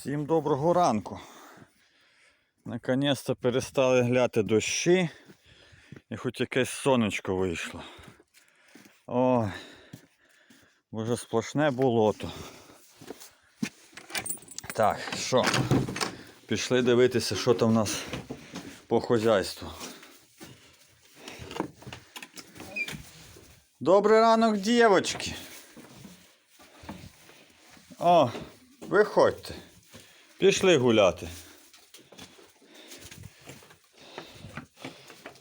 Всім доброго ранку. Наконець-то перестали гляти дощі і хоч якесь сонечко вийшло. Ой, вже сплошне болото. Так, що? Пішли дивитися, що там в нас по хозяйству. Добрий ранок, дівочки. О, виходьте. Пішли гуляти.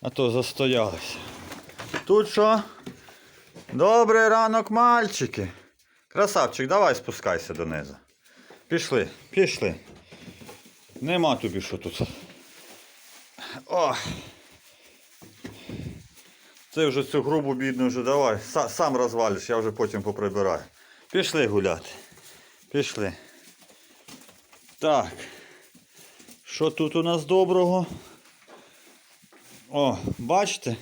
А то застоялися. Тут що? Добрий ранок, мальчики. Красавчик, давай спускайся донизу. Пішли, пішли. Нема тобі що тут. О! Це вже цю грубу бідну вже давай. Сам розвалиш, я вже потім поприбираю. Пішли гуляти. Пішли. Так. Що тут у нас доброго? О, бачите?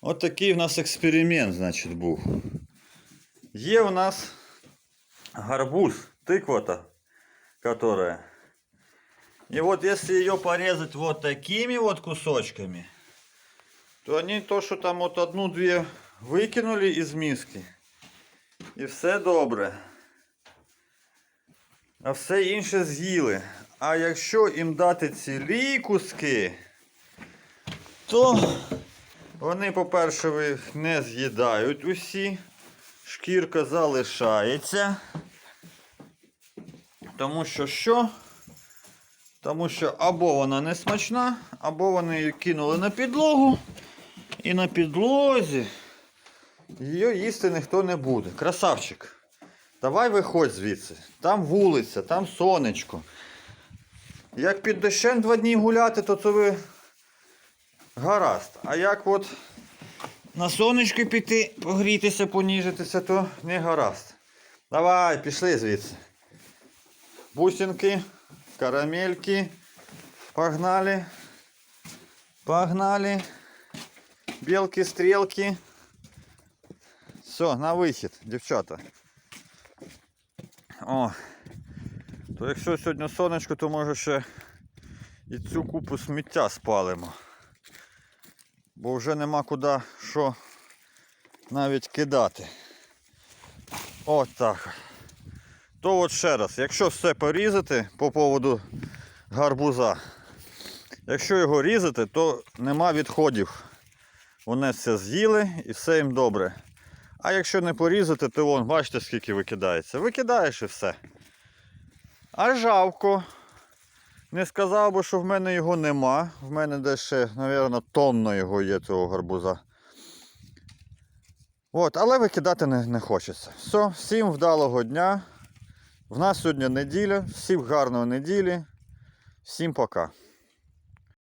От такий у нас експеримент, значить, був. Є у нас гарбуз, тыква-то, которая. И вот если ее порезать вот такими вот кусочками, то они то, что там вот одну-две выкинули из миски. І все добре. А все інше з'їли. А якщо їм дати цілі куски, то вони, по-перше, їх не з'їдають усі. Шкірка залишається. Тому що що? Тому що або вона не смачна, або вони її кинули на підлогу. І на підлозі її їсти ніхто не буде. Красавчик. Давай виходь звідси. Там вулиця, там сонечко. Як під дощем два дні гуляти, то це ви гаразд. А як от на сонечко піти, погрітися, поніжитися, то не гаразд. Давай, пішли звідси. Бусинки, карамельки. Погнали. Погнали. Білки, стрілки. Все, на вихід, дівчата. О, то якщо сьогодні сонечко, то може ще і цю купу сміття спалимо. Бо вже нема куди що навіть кидати. От. То от ще раз, якщо все порізати по поводу гарбуза, якщо його різати, то нема відходів. Вони все з'їли і все їм добре. А якщо не порізати, то вон, бачите, скільки викидається. Викидаєш і все. А жалко. Не сказав би, що в мене його нема. В мене десь ще, мабуть, тонна його є цього гарбуза. От, але викидати не, не хочеться. Все, всім вдалого дня. В нас сьогодні неділя. Всім гарної неділі. Всім пока.